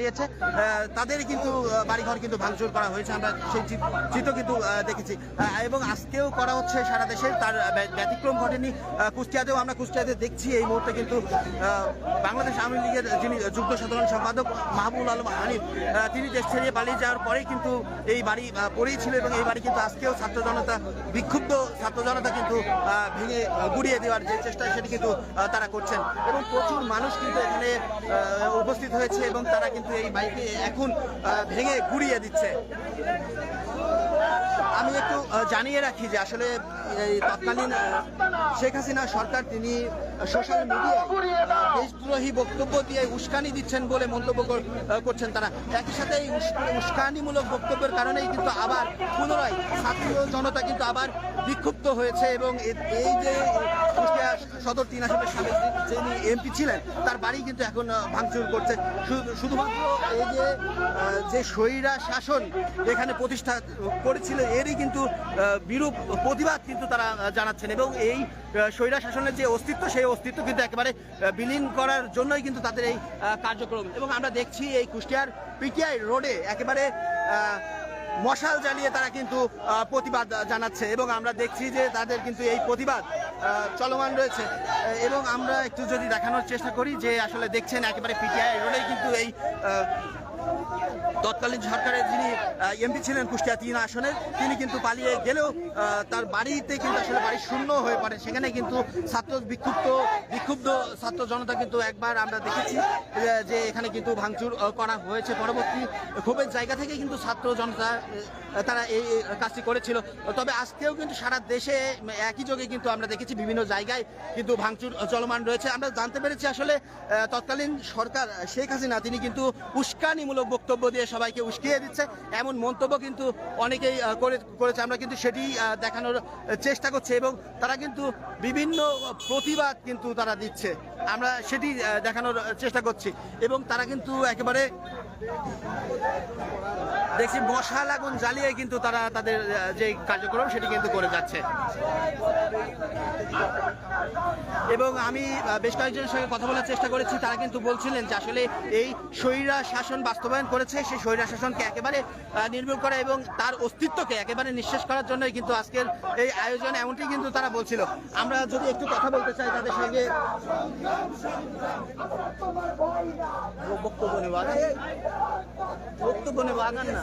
দিয়েছে তাদের কিন্তু বাড়িঘর কিন্তু ভাঙচুর করা হয়েছে, আমরা সেই চিত্র কিন্তু দেখেছি। এবং আজকেও করা হচ্ছে সারা দেশে, তার ব্যতিক্রম ঘটেনি। কুষ্টিয়াতেও আমরা কুষ্টিয়াতে দেখছি এই মুহূর্তে কিন্তু বাংলাদেশ আওয়ামী লীগের যিনি যুগ্ম সাধারণ সম্পাদক মাহবুল আলম হানিফ তিনি দেশ ছেড়ে পালিয়ে যাওয়ার পরেই কিন্তু এই বাড়ি পড়েই ছিল এবং এই বাড়ি কিন্তু আজকেও ছাত্র জনতা, বিক্ষুব্ধ ছাত্র জনতা কিন্তু ভেঙে গুড়িয়ে দেওয়ার যে চেষ্টা সেটি কিন্তু তারা করছেন। এবং প্রচুর মানুষ কিন্তু এখানে উপস্থিত হয়েছে এবং তারা কিন্তু এই বাড়িকে এখন ভেঙে গুড়িয়ে দিচ্ছে। আমি একটু জানিয়ে রাখি যে আসলে এই তৎকালীন শেখ হাসিনা সরকার, তিনি সোশ্যাল মিডিয়ায় দেশদ্রোহী বক্তব্য দিয়ে উস্কানি দিচ্ছেন বলে মন্তব্য করছেন তারা। একই সাথে এই উস্কানিমূলক বক্তব্যের কারণেই কিন্তু আবার পুনরায় ছাত্র জনতা কিন্তু আবার বিক্ষুব্ধ হয়েছে এবং এই যে কুষ্টিয়া সদর তিন আসনের সাবেক যিনি এমপি ছিলেন, তার বাড়ি কিন্তু এখন ভাঙচুর করছে। শুধুমাত্র এই যে যে স্বৈরা শাসন এখানে প্রতিষ্ঠা করেছিল, এরই কিন্তু বিরূপ প্রতিবাদ কিন্তু তারা জানাচ্ছেন এবং এই স্বৈরা শাসনের যে অস্তিত্ব, সেই অস্তিত্ব কিন্তু একেবারে বিলীন করার জন্যই কিন্তু তাদের এই কার্যক্রম। এবং আমরা দেখছি এই কুষ্টিয়ার পিটিআই রোডে একেবারে মশাল জ্বালিয়ে তারা কিন্তু প্রতিবাদ জানাচ্ছে এবং আমরা দেখছি যে তাদের কিন্তু এই প্রতিবাদ চলমান রয়েছে। এবং আমরা একটু যদি দেখানোর চেষ্টা করি যে আসলে দেখছেন একেবারে পিটিআই রোডেই কিন্তু এই তৎকালীন সরকারের যিনি এমপি ছিলেন কুষ্টিয়া তিন আসনের, তিনি কিন্তু পালিয়ে গেলেও তার বাড়িতে কিন্তু আসলে বাড়ি শূন্য হয়ে পড়ে। সেখানে কিন্তু ছাত্র বিক্ষুব্ধ বিক্ষুব্ধ ছাত্র জনতা কিন্তু একবার আমরা দেখেছি যে এখানে কিন্তু ভাঙচুর করা হয়েছে। পরবর্তী ক্ষোভের জায়গা থেকে কিন্তু ছাত্র জনতা তারা এই কাজটি করেছিল। তবে আজকেও কিন্তু সারা দেশে একই যোগে কিন্তু আমরা দেখেছি বিভিন্ন জায়গায় কিন্তু ভাঙচুর চলমান রয়েছে। আমরা জানতে পেরেছি আসলে তৎকালীন সরকার, শেখ হাসিনা, তিনি কিন্তু উস্কানিমূলক বক্তব্য দিয়ে সবাইকে উস্কিয়ে দিচ্ছে। এমন মন্তব্য কিন্তু অনেকেই করে, করেছে। আমরা কিন্তু সেটি দেখানোর চেষ্টা করছি এবং তারা কিন্তু বিভিন্ন প্রতিবাদ কিন্তু তারা দিচ্ছে। আমরা সেটি দেখানোর চেষ্টা করছি এবং তারা কিন্তু একেবারে দেখছি মশাল আগুন জ্বালিয়ে কিন্তু তারা তাদের যে কার্যক্রম সেটি কিন্তু করে যাচ্ছে। এবং আমি বেশ কয়েকজনের সঙ্গে কথা বলার চেষ্টা করেছি। তারা কিন্তু বলছিলেন যে আসলে এই স্বৈরা শাসন বাস্তবায়ন করেছে। সেই স্বৈরা শাসনকে একেবারে নির্মূল করা এবং তার অস্তিত্বকে একেবারে নিঃশেষ করার জন্যই কিন্তু আজকের এই আয়োজন এমনটি কিন্তু তারা বলছিল। আমরা যদি একটু কথা বলতে চাই তাদের সঙ্গে। বক্তব্য বক্তব্য না।